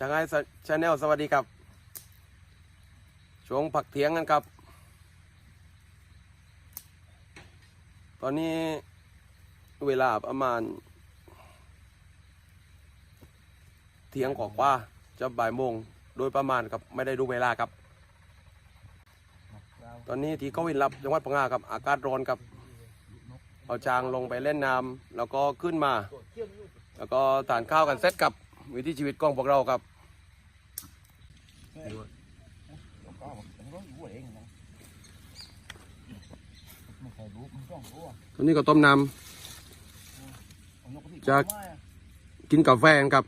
ช่างไอ้ชาแนลสวัสดีครับ ช่วงผักเถียงกันครับ ตอนนี้เวลาประมาณ เที่ยงกว่าจะบ่ายโมงโดยประมาณครับไม่ได้ดูเวลาครับ ตอนนี้ที่เขาวินรับจังหวัดพังงาครับ อากาศร้อนครับเอาจางลงไปเล่นน้ำแล้วก็ขึ้นมา แล้วก็ทานข้าวกันเสร็จกับ วิถีชีวิตของพวกเราครับตอนนี้ก็ต้มน้ำจะกินกาแฟกับ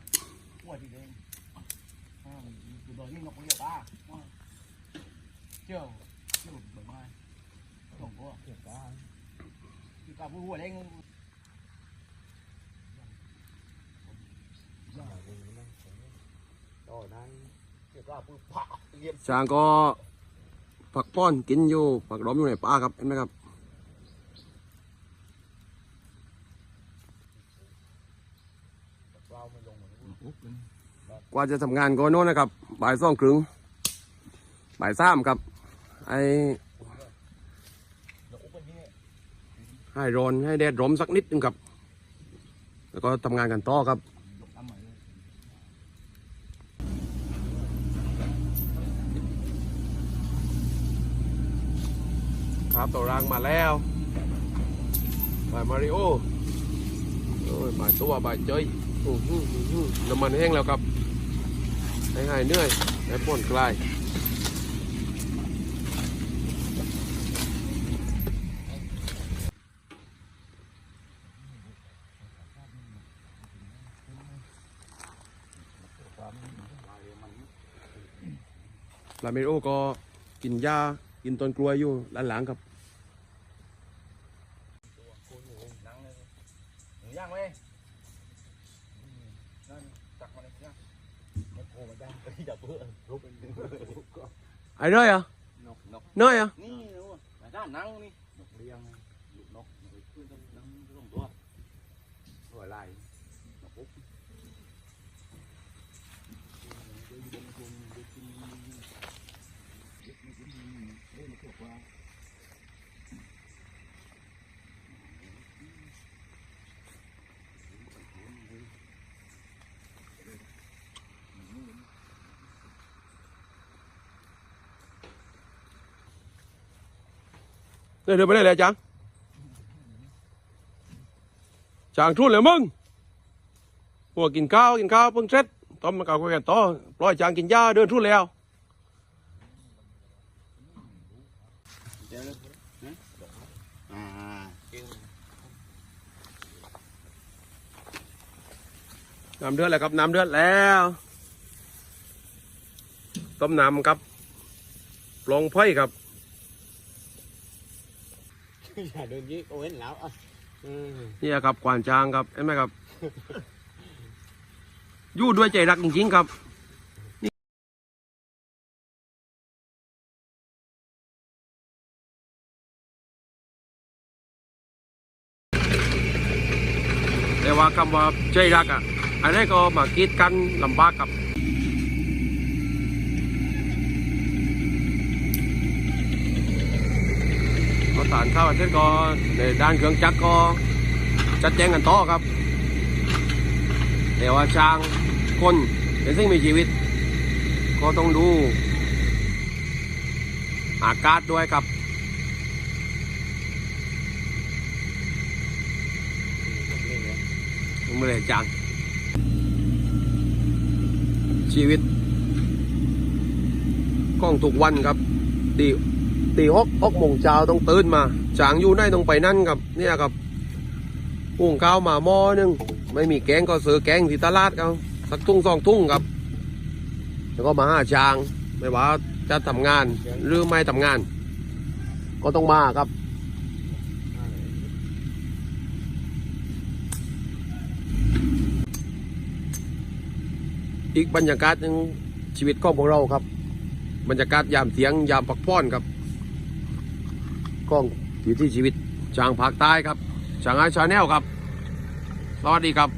กันครับช้างก็ผักป้อนกินอยู่ผักล้อมอยู่ในป่าครับเห็นไหมครับกว่าจะทำงานก็โน่นนะครับบ่ายสองครึ่งบ่ายสามครับไอให้ร้อนให้แดดร้อนสักนิดนึงครับ แล้วก็ทำงานกันต่อครับ ครับตัวรางมาแล้วบายมาริโอโอ้ยบายตัวบายเจยอื้อหืออื้อหือน้ำมันแห้งแล้วครับให้หายเหนื่อยให้ผ่นคลายลาเมโอก็กินหญ้า กินต้นกล้วยอยู่ด้านหลังครับย่างไหมนั่นตักมาเลยย่างมันโผล่มาได้อย่าเพื่อรูปเป็นไอ้เรื่อยเหรอะนกนกน้อยเหรอะนี่รู้ป่ะด้านนั่งนี่นกเลี้ยงลูกนกขึ้นต้องนั่งต้องตัวตัวลายนกปุ๊บ เดินไปได้เลยจังจางทุนเลยมึงหัวกินข้าวกินข้าวเพิ่งเสร็จต้มมาเก่ากันต่อปล่อยจางกินหญ้าเดินทุนแล้วน้ำเดือดแล้วครับน้ำเดือดแล้วต้มน้ำครับปลงไผ่ครับ อย่าเดินยี่โอ้เห็นแล้วอะนี่ครับกวานจางครับเห็นไหมครับ อยู่ด้วยใจรักจริงๆครับแต่ว่าคำว่าใจรักอะอันนี้ก็มากีดกันลำบากครับ ก็สารเข้าเช่นก็ในด้านเครื่องจักรก็จัดแจงกันต่อครับ แต่ว่าช้างคนเป็นสิ่งมีชีวิต ก็ต้องดู อากาศด้วยครับไม่ได้จังชีวิตกล้องทุกวันครับตี ตีหกหกโมงเช้าต้องตื่นมาจางอยู่ไหนต้องไปนั่นครับเนี่ยครับหุงข้าวมาหม้อนึงไม่มีแกงก็ซื้อแกงที่ตลาดเขาสักทุ่งสองทุ่งครับแล้วก็มาหาจางไม่ว่าจะทำงานหรือไม่ทำงาน ก็ต้องมาครับอีกบรรยากาศหนึ่งชีวิตของพวกเราครับ บรรยากาศยามเสียงยามพักผ่อนครับ กล้องวิถีชีวิตจางภาคใต้ครับจางไอชาแนลครับสวัสดีครับ